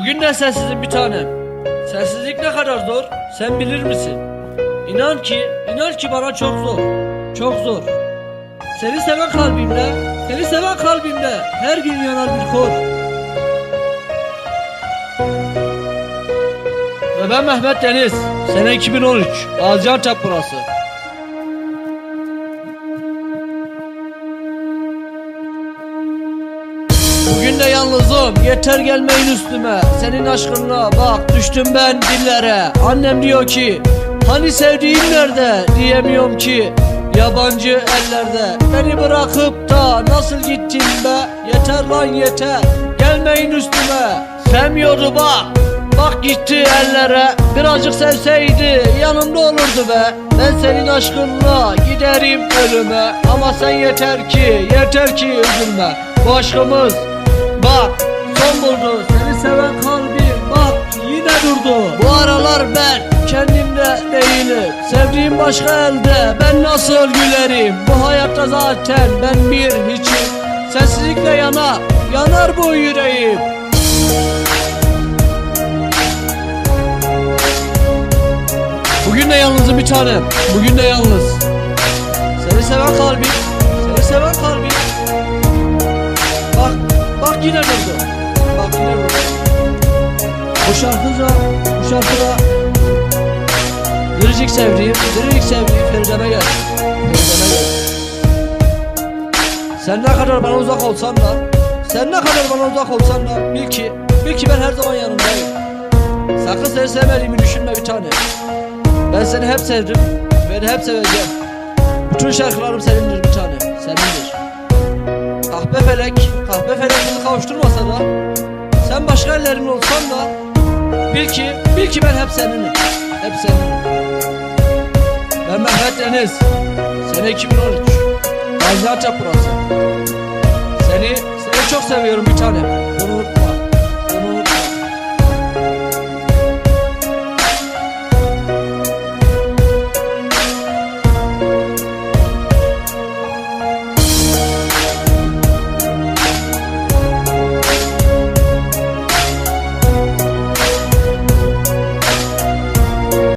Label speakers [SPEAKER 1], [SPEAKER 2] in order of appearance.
[SPEAKER 1] Bugün de sensizim bir tanem. Sensizlik ne kadar zor sen bilir misin? İnan ki, inan ki bana çok zor. Çok zor. Seni seven kalbimde, seni seven kalbimde her gün yanar bir kor. Ve ben Mehmet Deniz. Sene 2013. Gaziantep burası. Bugün de yalnızım yeter gelmeyin üstüme. Senin aşkınla bak düştüm ben dillere. Annem diyor ki hani sevdiğin nerede? Diyemiyorum ki Yabancı ellerde. Beni bırakıp da nasıl gittin be? Yeter lan yeter gelmeyin üstüme. Sevmiyordu bak Bak gitti ellere. Birazcık sevseydi yanımda olurdu be. Ben senin aşkınla giderim ölüme. Ama sen yeter ki yeter ki üzülme. Bu aşkımız bak son buldu Seni seven kalbim bak yine durdu Bu aralar ben kendimde değilim Sevdiğim başka elde ben nasıl gülerim Bu hayatta zaten ben bir hiçim Sensizlikle yanar yanar bu yüreğim Bugün de yalnızım bir tanem. Bugün de yalnız. Seni seven kalbim. Seni seven kalbim. Yine durdu. Bak yine durdu. Bu şarkıda, bu şarkıda Biricik sevdiğim, biricik sevdiğim Feride'me gel. Feride'me gel. Sen ne kadar bana uzak olsan da, sen ne kadar bana uzak olsan da bil ki, bil ki ben her zaman yanındayım. Sakın seni sevmediğimi düşünme bir tane. Ben seni hep sevdim de hep seveceğim. Bütün şarkılarım senindir bir tane, senindir. Kahpe felek, kahpe felek bizi kavuşturmasa da sen başka ellerin olsan da bil ki, bil ki ben hep seninim. Hep seninim. Ben Mehmet Deniz. Sene 2013. Gaziantep burası. Seni, seni çok seviyorum bir tanem.